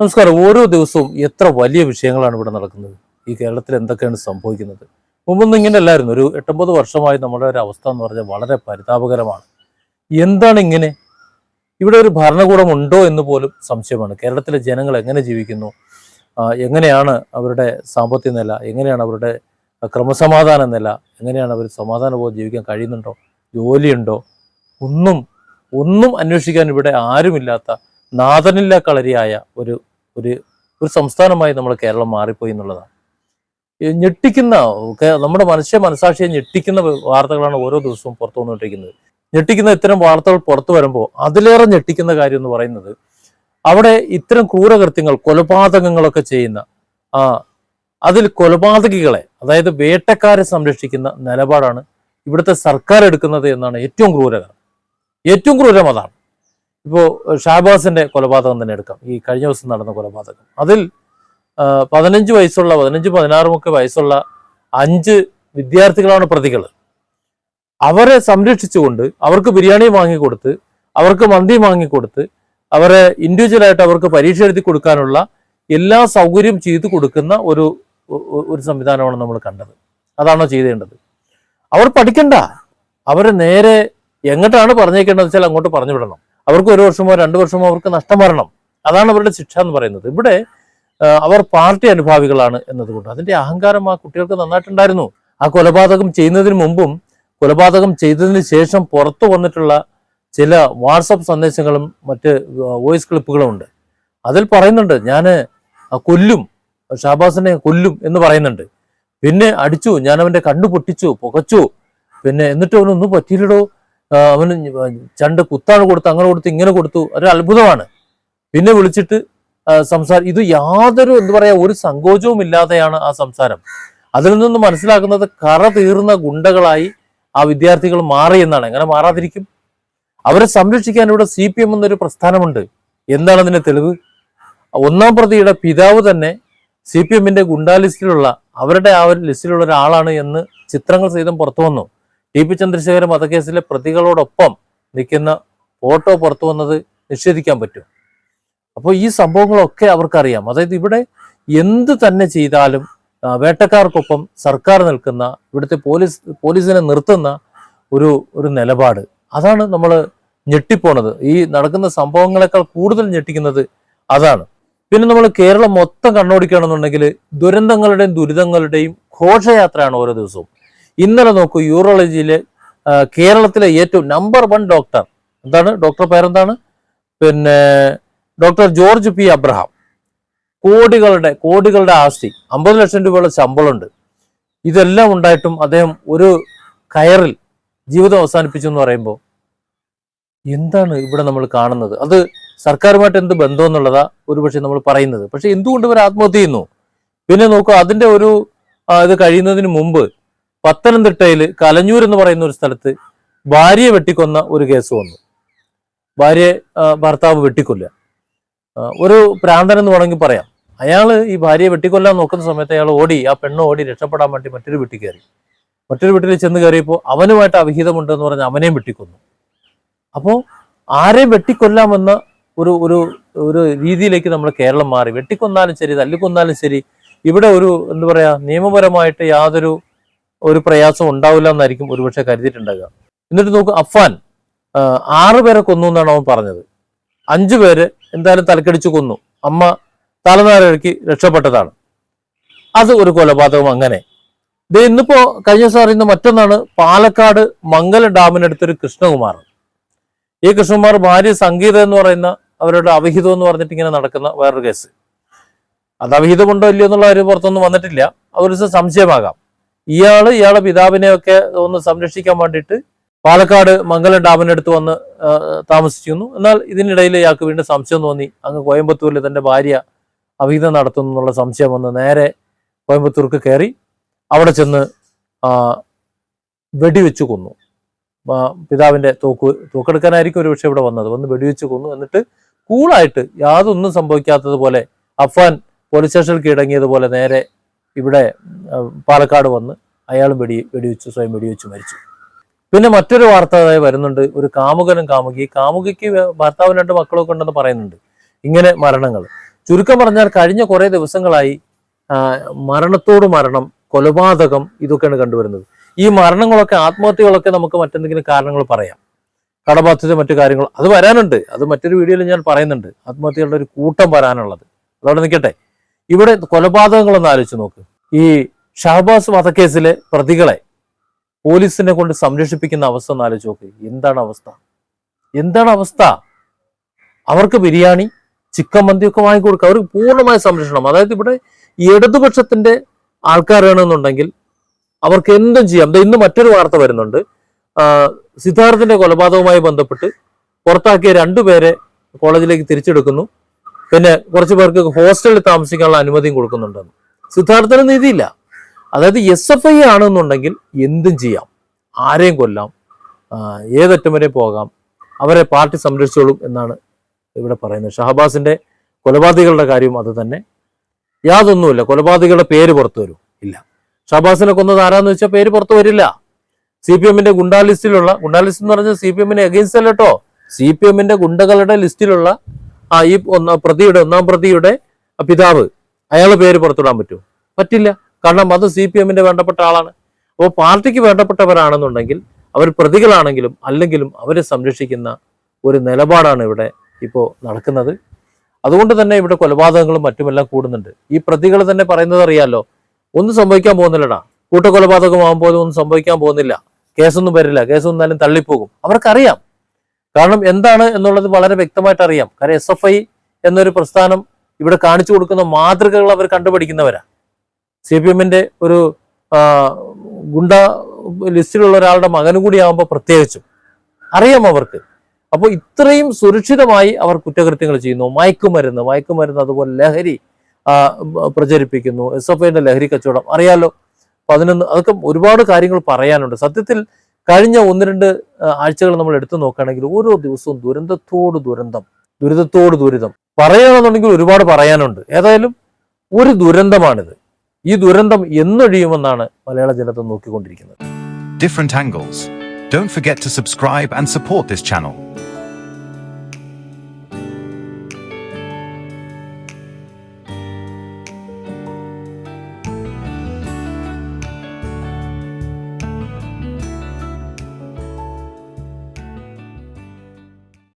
നമസ്കാരം. ഓരോ ദിവസവും എത്ര വലിയ വിഷയങ്ങളാണ് ഇവിടെ നടക്കുന്നത്? ഈ കേരളത്തിൽ എന്തൊക്കെയാണ് സംഭവിക്കുന്നത്? മുമ്പൊന്നും ഇങ്ങനെ അല്ലായിരുന്നു ഒരു എട്ടൊമ്പത് വർഷമായി നമ്മുടെ ഒരു അവസ്ഥ എന്ന് പറഞ്ഞാൽ വളരെ പരിതാപകരമാണ്. എന്താണ് ഇങ്ങനെ? ഇവിടെ ഒരു ഭരണകൂടം ഉണ്ടോ എന്ന് പോലും സംശയമാണ്. കേരളത്തിലെ ജനങ്ങൾ എങ്ങനെ ജീവിക്കുന്നു? എങ്ങനെയാണ് അവരുടെ സാമ്പത്തിക നില? എങ്ങനെയാണ് അവരുടെ ക്രമസമാധാന നില? എങ്ങനെയാണ് അവർ സമാധാനപൂർവം ജീവിക്കാൻ കഴിയുന്നുണ്ടോ? ജോലിയുണ്ടോ? ഒന്നും ഒന്നും അന്വേഷിക്കാൻ ഇവിടെ ആരുമില്ലാത്ത നാഥനില്ല കളരിയായ ഒരു ഒരു ഒരു സംസ്ഥാനമായി നമ്മൾ കേരളം മാറിപ്പോയി എന്നുള്ളതാണ്. ഞെട്ടിക്കുന്ന നമ്മുടെ മനുഷ്യ മനസാക്ഷിയെ ഞെട്ടിക്കുന്ന വാർത്തകളാണ് ഓരോ ദിവസവും പുറത്തു വന്നുകൊണ്ടിരിക്കുന്നത്. ഞെട്ടിക്കുന്ന ഇത്തരം വാർത്തകൾ പുറത്തു വരുമ്പോൾ അതിലേറെ ഞെട്ടിക്കുന്ന കാര്യം എന്ന് പറയുന്നത് അവിടെ ഇത്തരം ക്രൂരകൃത്യങ്ങൾ കൊലപാതകങ്ങളൊക്കെ ചെയ്യുന്ന ആ അതിൽ കൊലപാതകികളെ അതായത് വേട്ടക്കാരെ സംരക്ഷിക്കുന്ന നിലപാടാണ് ഇവിടുത്തെ സർക്കാർ എടുക്കുന്നത് എന്നാണ് ഏറ്റവും ക്രൂരകരം. ഏറ്റവും ക്രൂരം അതാണ്. ഇപ്പോൾ ഷാബാസിന്റെ കൊലപാതകം തന്നെ എടുക്കാം. ഈ കഴിഞ്ഞ ദിവസം നടന്ന കൊലപാതകം. അതിൽ പതിനഞ്ച് വയസ്സുള്ള പതിനഞ്ച് പതിനാറുമൊക്കെ വയസ്സുള്ള അഞ്ച് വിദ്യാർത്ഥികളാണ് പ്രതികൾ അവരെ സംരക്ഷിച്ചുകൊണ്ട് അവർക്ക് ബിരിയാണി വാങ്ങിക്കൊടുത്ത് അവർക്ക് മന്തി വാങ്ങിക്കൊടുത്ത് അവരെ ഇൻഡിവിജ്വലായിട്ട് അവർക്ക് പരീക്ഷ എഴുതി കൊടുക്കാനുള്ള എല്ലാ സൗകര്യം ചെയ്തു കൊടുക്കുന്ന ഒരു ഒരു സംവിധാനമാണ് നമ്മൾ കണ്ടത്. അതാണോ ചെയ്തേണ്ടത്? അവർ പഠിക്കണ്ട. അവരെ നേരെ എങ്ങോട്ടാണ് പറഞ്ഞേക്കേണ്ടതെന്ന് വെച്ചാൽ അങ്ങോട്ട് പറഞ്ഞു വിടണം അവർക്ക് ഒരു വർഷമോ രണ്ട് വർഷമോ അവർക്ക് നഷ്ടം വരണം. അതാണ് അവരുടെ ശിക്ഷ എന്ന് പറയുന്നത്. ഇവിടെ അവർ പാർട്ടി അനുഭാവികളാണ് എന്നതുകൊണ്ട് അതിന്റെ അഹങ്കാരം ആ കുട്ടികൾക്ക് നന്നായിട്ടുണ്ടായിരുന്നു. ആ കൊലപാതകം ചെയ്യുന്നതിന് മുമ്പും കൊലപാതകം ചെയ്തതിന് ശേഷം പുറത്തു വന്നിട്ടുള്ള ചില വാട്സപ്പ് സന്ദേശങ്ങളും മറ്റ് വോയിസ് ക്ലിപ്പുകളും ഉണ്ട്. അതിൽ പറയുന്നുണ്ട് ഞാൻ കൊല്ലും ഷാബാസിനെ കൊല്ലും എന്ന് പറയുന്നുണ്ട്. പിന്നെ അടിച്ചു ഞാൻ അവന്റെ കണ്ണു പൊട്ടിച്ചു പുകച്ചു. പിന്നെ എന്നിട്ട് അവനൊന്നും പറ്റിയില്ലടോ. അവന് ചണ്ട് കുത്താണ് കൊടുത്ത് അങ്ങനെ കൊടുത്ത് ഇങ്ങനെ കൊടുത്തു. ഒരു അത്ഭുതമാണ്. പിന്നെ വിളിച്ചിട്ട് സംസാരം ഇത് യാതൊരു എന്താ പറയാ ഒരു സങ്കോചവും ഇല്ലാതെയാണ് ആ സംസാരം. അതിൽ നിന്ന് മനസ്സിലാക്കുന്നത് കറ തീർന്ന ഗുണ്ടകളായി ആ വിദ്യാർത്ഥികൾ മാറി എന്നാണ്. എങ്ങനെ മാറാതിരിക്കും? അവരെ സംരക്ഷിക്കാൻ ഇവിടെ സി പി എം എന്നൊരു പ്രസ്ഥാനമുണ്ട്. എന്താണ് അതിന്റെ തെളിവ്? ഒന്നാം പ്രതിയുടെ പിതാവ് തന്നെ സി പി എമ്മിന്റെ ഗുണ്ടാ ലിസ്റ്റിലുള്ള അവരുടെ ആ ഒരു ലിസ്റ്റിലുള്ള ഒരാളാണ് എന്ന് ചിത്രങ്ങൾ സഹിതം പുറത്തു വന്നു. ടി പി ചന്ദ്രശേഖരൻ വധക്കേസിലെ പ്രതികളോടൊപ്പം നിൽക്കുന്ന ഫോട്ടോ പുറത്തു വന്നത് നിഷേധിക്കാൻ പറ്റും. അപ്പോൾ ഈ സംഭവങ്ങളൊക്കെ അവർക്കറിയാം. അതായത് ഇവിടെ എന്ത് തന്നെ ചെയ്താലും വേട്ടക്കാർക്കൊപ്പം സർക്കാർ നിൽക്കുന്ന ഇവിടുത്തെ പോലീസ് പോലീസിനെ നിർത്തുന്ന ഒരു ഒരു നിലപാട്. അതാണ് നമ്മൾ ഞെട്ടിപ്പോണത്. ഈ നടക്കുന്ന സംഭവങ്ങളെക്കാൾ കൂടുതൽ ഞെട്ടിക്കുന്നത് അതാണ്. പിന്നെ നമ്മൾ കേരളം മൊത്തം കണ്ണോടിക്കുകയാണെന്നുണ്ടെങ്കിൽ ദുരന്തങ്ങളുടെയും ദുരിതങ്ങളുടെയും ഘോഷയാത്രയാണ് ഓരോ ദിവസവും. ഇന്നലെ നോക്കൂ യൂറോളജിയിലെ കേരളത്തിലെ ഏറ്റവും നമ്പർ വൺ ഡോക്ടർ എന്താണ്? ഡോക്ടർ പേരെന്താണ്? പിന്നെ ഡോക്ടർ ജോർജ് പി അബ്രഹാം. കോടികളുടെ കോടികളുടെ ആസ്തി. അമ്പത് ലക്ഷം രൂപയുള്ള ശമ്പളമുണ്ട്. ഇതെല്ലാം ഉണ്ടായിട്ടും അദ്ദേഹം ഒരു കയറിൽ ജീവിതം അവസാനിപ്പിച്ചു എന്ന് പറയുമ്പോൾ എന്താണ് ഇവിടെ നമ്മൾ കാണുന്നത്? അത് സർക്കാരുമായിട്ട് എന്ത് ബന്ധം എന്നുള്ളതാ ഒരുപക്ഷെ നമ്മൾ പറയുന്നത്. പക്ഷെ എന്തുകൊണ്ട് ഇവർ ആത്മഹത്യ ചെയ്യുന്നു? പിന്നെ നോക്കുക അതിന്റെ ഒരു ഇത് കഴിയുന്നതിന് മുമ്പ് പത്തനംതിട്ടയിൽ കലഞ്ഞൂർ എന്ന് പറയുന്ന ഒരു സ്ഥലത്ത് ഭാര്യയെ വെട്ടിക്കൊന്ന ഒരു കേസ് വന്നു. ഭാര്യയെ ഭർത്താവ് വെട്ടിക്കൊല്ല ഒരു പ്രാന്തൻ എന്ന് വേണമെങ്കിൽ പറയാം. അയാൾ ഈ ഭാര്യയെ വെട്ടിക്കൊല്ലാൻ നോക്കുന്ന സമയത്ത് അയാൾ ഓടി ആ പെണ്ണ് ഓടി രക്ഷപ്പെടാൻ വേണ്ടി മറ്റൊരു വീട്ടിൽ കയറി. മറ്റൊരു വീട്ടിൽ ചെന്ന് കയറിയപ്പോൾ അവനുമായിട്ട് അവിഹിതമുണ്ട് എന്ന് പറഞ്ഞ് അവനെയും വെട്ടിക്കൊന്നു. അപ്പോൾ ആരെയും വെട്ടിക്കൊല്ലാമെന്ന ഒരു ഒരു ഒരു രീതിയിലേക്ക് നമ്മൾ കേരളം മാറി. വെട്ടിക്കൊന്നാലും ശരി തല്ലിക്കൊന്നാലും ശരി ഇവിടെ ഒരു എന്താ പറയാ നിയമപരമായിട്ട് യാതൊരു ഒരു പ്രയാസം ഉണ്ടാവില്ല എന്നായിരിക്കും ഒരുപക്ഷെ കരുതിയിട്ടുണ്ടാകുക എന്നിട്ട് നോക്കൂ അഫാൻ ആ, ആറ് പേരെ കൊന്നു എന്നാണ് അവൻ പറഞ്ഞത്. അഞ്ചു പേര് എന്തായാലും തലക്കടിച്ചു കൊന്നു. അമ്മ തലനാരിഴക്കി രക്ഷപ്പെട്ടതാണ്. അത് ഒരു കൊലപാതകം അങ്ങനെ. ദേ ഇന്നിപ്പോ കഴിഞ്ഞ ദിവസം അറിയുന്ന മറ്റൊന്നാണ് പാലക്കാട് മംഗല ഡാമിനടുത്തൊരു കൃഷ്ണകുമാർ. ഈ കൃഷ്ണകുമാർ ഭാര്യ സംഗീത എന്ന് പറയുന്ന അവരുടെ അവിഹിതം എന്ന് പറഞ്ഞിട്ട് ഇങ്ങനെ നടക്കുന്ന വേറൊരു കേസ്. അത് അവിഹിതമുണ്ടോ ഇല്ലയോ എന്നുള്ള കാര്യം പുറത്തൊന്നും വന്നിട്ടില്ല. അതൊരു സംശയമാകാം. ഇയാൾ ഇയാളെ പിതാവിനെയൊക്കെ ഒന്ന് സംരക്ഷിക്കാൻ വേണ്ടിയിട്ട് പാലക്കാട് മംഗലം ഡാമിനടുത്ത് വന്ന് താമസിച്ചിരുന്നു. എന്നാൽ ഇതിനിടയിൽ ഇയാൾക്ക് വീണ്ടും സംശയം തോന്നി. അങ്ങ് കോയമ്പത്തൂരിൽ തന്റെ ഭാര്യ അവിഹിതം നടത്തുന്നു എന്നുള്ള സംശയം വന്ന് നേരെ കോയമ്പത്തൂർക്ക് കയറി അവിടെ ചെന്ന് വെടിവെച്ച് കൊന്നു. പിതാവിന്റെ തോക്ക് തോക്കെടുക്കാനായിരിക്കും ഒരു പക്ഷേ ഇവിടെ വന്നത്. വന്ന് വെടിവെച്ച് കൊന്നു. എന്നിട്ട് കൂളായിട്ട് യാതൊന്നും സംഭവിക്കാത്തതുപോലെ അഫ്വാൻ പോലീസ് സ്റ്റേഷനിൽ കീടങ്ങിയതുപോലെ നേരെ ഇവിടെ പാലക്കാട് വന്ന് അയാളും വെടി വെടിവെച്ച് സ്വയം വെടിവെച്ച് മരിച്ചു. പിന്നെ മറ്റൊരു വാർത്ത വരുന്നുണ്ട്. ഒരു കാമുകനും കാമുകി. കാമുകിക്ക് ഭർത്താവും രണ്ട് മക്കളൊക്കെ ഉണ്ടെന്ന് പറയുന്നുണ്ട്. ഇങ്ങനെ മരണങ്ങൾ. ചുരുക്കം പറഞ്ഞാൽ കഴിഞ്ഞ കുറേ ദിവസങ്ങളായി മരണത്തോട് മരണം കൊലപാതകം ഇതൊക്കെയാണ് കണ്ടുവരുന്നത്. ഈ മരണങ്ങളൊക്കെ ആത്മഹത്യകളൊക്കെ നമുക്ക് മറ്റെന്തെങ്കിലും കാരണങ്ങൾ പറയാം. കടബാധ്യത മറ്റു കാര്യങ്ങൾ. അത് വരാനുണ്ട്. അത് മറ്റൊരു വീഡിയോയിൽ ഞാൻ പറയുന്നുണ്ട്. ആത്മഹത്യകളുടെ ഒരു കൂട്ടം വരാനുള്ളത്. അതവിടെ നിൽക്കട്ടെ. ഇവിടെ കൊലപാതകങ്ങളൊന്ന് ആലോചിച്ച് നോക്ക്. ഈ ഷഹബാസ് വധക്കേസിലെ പ്രതികളെ പോലീസിനെ കൊണ്ട് സംരക്ഷിപ്പിക്കുന്ന അവസ്ഥ ഒന്ന് ആലോചിച്ച് നോക്ക്. എന്താണ് അവസ്ഥ? എന്താണ് അവസ്ഥ? അവർക്ക് ബിരിയാണി ചിക്കൻ മന്തി ഒക്കെ വാങ്ങിക്കൊടുക്കുക അവർക്ക് പൂർണമായ സംരക്ഷണം. അതായത് ഇവിടെ ഇടതുപക്ഷത്തിന്റെ ആൾക്കാരാണെന്നുണ്ടെങ്കിൽ അവർക്ക് എന്തും ചെയ്യാം. ഇന്ന് മറ്റൊരു വാർത്ത വരുന്നുണ്ട്. സിദ്ധാർത്ഥിന്റെ കൊലപാതകവുമായി ബന്ധപ്പെട്ട് പുറത്താക്കിയ രണ്ടുപേരെ കോളേജിലേക്ക് തിരിച്ചെടുക്കുന്നു. പിന്നെ കുറച്ച് പേർക്ക് ഹോസ്റ്റലിൽ താമസിക്കാനുള്ള അനുമതിയും കൊടുക്കുന്നുണ്ടെന്ന്. സിദ്ധാർത്ഥന് നീതിയില്ല അതായത് എസ് എഫ് ഐ ആണെന്നുണ്ടെങ്കിൽ എന്തും ചെയ്യാം. ആരെയും കൊല്ലാം. ഏതറ്റം വരെ പോകാം. അവരെ പാർട്ടി സംരക്ഷിച്ചോളും എന്നാണ് ഇവിടെ പറയുന്നത്. ഷഹബാസിന്റെ കൊലപാതകളുടെ കാര്യവും അത് തന്നെ. യാതൊന്നുമില്ല. കൊലപാതകളുടെ പേര് പുറത്തു വരും. ഇല്ല. ഷഹബാസിനെ കൊന്നത് ആരാന്ന് വെച്ചാൽ പേര് പുറത്തു വരില്ല. സി പി എമ്മിന്റെ ഗുണ്ടാ ലിസ്റ്റിലുള്ള ഗുണ്ടാ ലിസ്റ്റ് എന്ന് പറഞ്ഞാൽ സി പി എമ്മിന് അഗെയിൻസ്റ്റ് അല്ല കേട്ടോ സി പി എമ്മിന്റെ ഗുണ്ടകളുടെ ലിസ്റ്റിലുള്ള ആ ഈ ഒന്നാം പ്രതിയുടെ ഒന്നാം പ്രതിയുടെ പിതാവ്. അയാളെ പേര് പുറത്തുവിടാൻ പറ്റുമോ? പറ്റില്ല. കാരണം അത് സി പി എമ്മിന്റെ വേണ്ടപ്പെട്ട ആളാണ്. അപ്പോൾ പാർട്ടിക്ക് വേണ്ടപ്പെട്ടവരാണെന്നുണ്ടെങ്കിൽ അവർ പ്രതികളാണെങ്കിലും അല്ലെങ്കിലും അവരെ സംരക്ഷിക്കുന്ന ഒരു നിലപാടാണ് ഇവിടെ ഇപ്പോൾ നടക്കുന്നത്. അതുകൊണ്ട് തന്നെ ഇവിടെ കൊലപാതകങ്ങളും മറ്റുമെല്ലാം കൂടുന്നുണ്ട്. ഈ പ്രതികൾ തന്നെ പറയുന്നത് അറിയാലോ ഒന്നും സംഭവിക്കാൻ പോകുന്നില്ലടാ. കൂട്ടക്കൊലപാതകമാകുമ്പോൾ ഒന്നും സംഭവിക്കാൻ പോകുന്നില്ല. കേസൊന്നും വരില്ല. കേസൊന്നും തള്ളിപ്പോകും. അവർക്കറിയാം. കാരണം എന്താണ് എന്നുള്ളത് വളരെ വ്യക്തമായിട്ട് അറിയാം കാരണം എസ് എഫ് ഐ എന്നൊരു പ്രസ്ഥാനം ഇവിടെ കാണിച്ചു കൊടുക്കുന്ന മാതൃകകൾ അവർ കണ്ടുപിടിക്കുന്നവരാ സി പി എമ്മിന്റെ ഒരു ഗുണ്ട ലിസ്റ്റിലുള്ള ഒരാളുടെ മകനും കൂടി ആകുമ്പോൾ പ്രത്യേകിച്ചും. അറിയാം അവർക്ക്. അപ്പോൾ ഇത്രയും സുരക്ഷിതമായി അവർ കുറ്റകൃത്യങ്ങൾ ചെയ്യുന്നു. മയക്കുമരുന്ന് മയക്കുമരുന്ന് അതുപോലെ ലഹരി പ്രചരിപ്പിക്കുന്നു. എസ് എഫ് ഐന്റെ ലഹരി കച്ചവടം. അറിയാലോ? പതിനൊന്ന് അതൊക്കെ ഒരുപാട് കാര്യങ്ങൾ പറയാനുണ്ട്. സത്യത്തിൽ കഴിഞ്ഞ ഒന്ന് രണ്ട് ആഴ്ചകൾ നമ്മൾ എടുത്തു നോക്കുകയാണെങ്കിൽ ഓരോ ദിവസവും ദുരന്തത്തോട് ദുരന്തം ദുരിതത്തോട് ദുരിതം പറയണമെന്നുണ്ടെങ്കിൽ ഒരുപാട് പറയാനുണ്ട് ഏതായാലും ഒരു ദുരന്തമാണിത് ഈ ദുരന്തം എന്നൊഴിയുമെന്നാണ് മലയാള ജനത നോക്കിക്കൊണ്ടിരിക്കുന്നത് different angles. Don't forget to subscribe and support this channel.